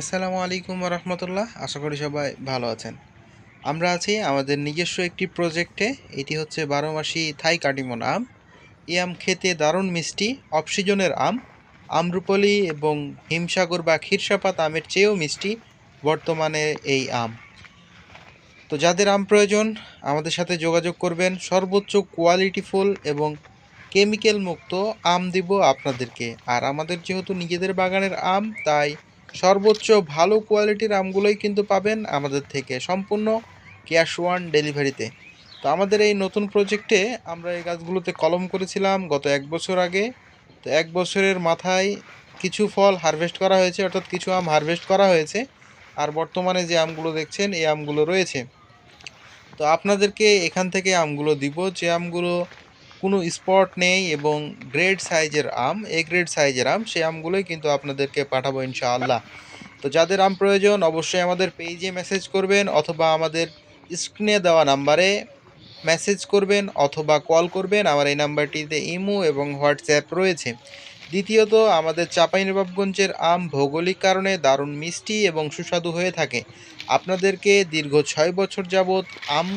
আসসালামু আলাইকুম রহমতুল্লাহ আশা করি সবাই ভালো আছেন। আমরা আছি আমাদের নিজস্ব একটি প্রজেক্টে, এটি হচ্ছে বারো মাসি থাই কাটিমন আম। এই আম খেতে দারুণ মিষ্টি অফ সিজনের আম, আমরুপলি এবং হিমসাগর বা ক্ষীরসাপাত আমের চেয়েও মিষ্টি বর্তমানে এই আম। তো যাদের আম প্রয়োজন, আমাদের সাথে যোগাযোগ করবেন। সর্বোচ্চ কোয়ালিটিফুল এবং কেমিক্যাল মুক্ত আম দিব আপনাদেরকে। আর আমাদের যেহেতু নিজেদের বাগানের আম, তাই সর্বোচ্চ ভালো কোয়ালিটির আমগুলোই কিন্তু পাবেন আমাদের থেকে সম্পূর্ণ ক্যাশ ওয়ান ডেলিভারিতে। তো আমাদের এই নতুন প্রজেক্টে আমরা এই গাছগুলোতে কলম করেছিলাম গত এক বছর আগে। তো এক বছরের মাথায় কিছু ফল হারভেস্ট করা হয়েছে, অর্থাৎ কিছু আম হারভেস্ট করা হয়েছে। আর বর্তমানে যে আমগুলো দেখছেন, এই আমগুলো রয়েছে। তো আপনাদেরকে এখান থেকে আমগুলো দিব। যে আমগুলো কোনো স্পট নেই এবং গ্রেড সাইজের আম এ গ্রেড সাইজের আম সেই আমগুলোই কিন্তু আপনাদেরকে পাঠাবো ইনশাআল্লাহ। তো যাদের আম প্রয়োজন, অবশ্যই আমাদের পেজে মেসেজ করবেন অথবা আমাদের স্ক্রিনে দেওয়া নাম্বারে মেসেজ করবেন অথবা কল করবেন। আমার এই নাম্বারটিতে ইমো এবং হোয়াটসঅ্যাপ রয়েছে। দ্বিতীয়ত, আমাদের চাঁপাইনবাবগঞ্জের আম ভৌগোলিক কারণে দারুণ মিষ্টি এবং সুস্বাদু হয়ে থাকে। আপনাদেরকে দীর্ঘ ছয় বছর যাবৎ আম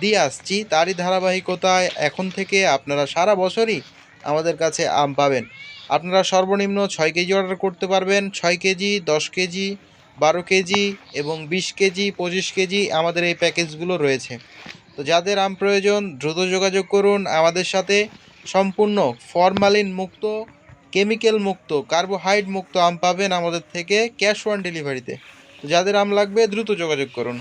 দিয়ে আসছি। তারই ধারাবাহিকতায় এখন থেকে আপনারা সারা বছরই আমাদের কাছে আম পাবেন। আপনারা সর্বনিম্ন ছয় কেজি অর্ডার করতে পারবেন। ছয় কেজি, দশ কেজি, বারো কেজি এবং বিশ কেজি, পঁচিশ কেজি আমাদের এই প্যাকেজগুলো রয়েছে। তো যাদের আম প্রয়োজন দ্রুত যোগাযোগ করুন আমাদের সাথে। সম্পূর্ণ ফরমালিন মুক্ত, কেমিক্যাল মুক্ত, কার্বোহাইড মুক্ত আম পাবেন আমাদের থেকে ক্যাশ অন ডেলিভারিতে। যাদের আম লাগবে দ্রুত যোগাযোগ করুন।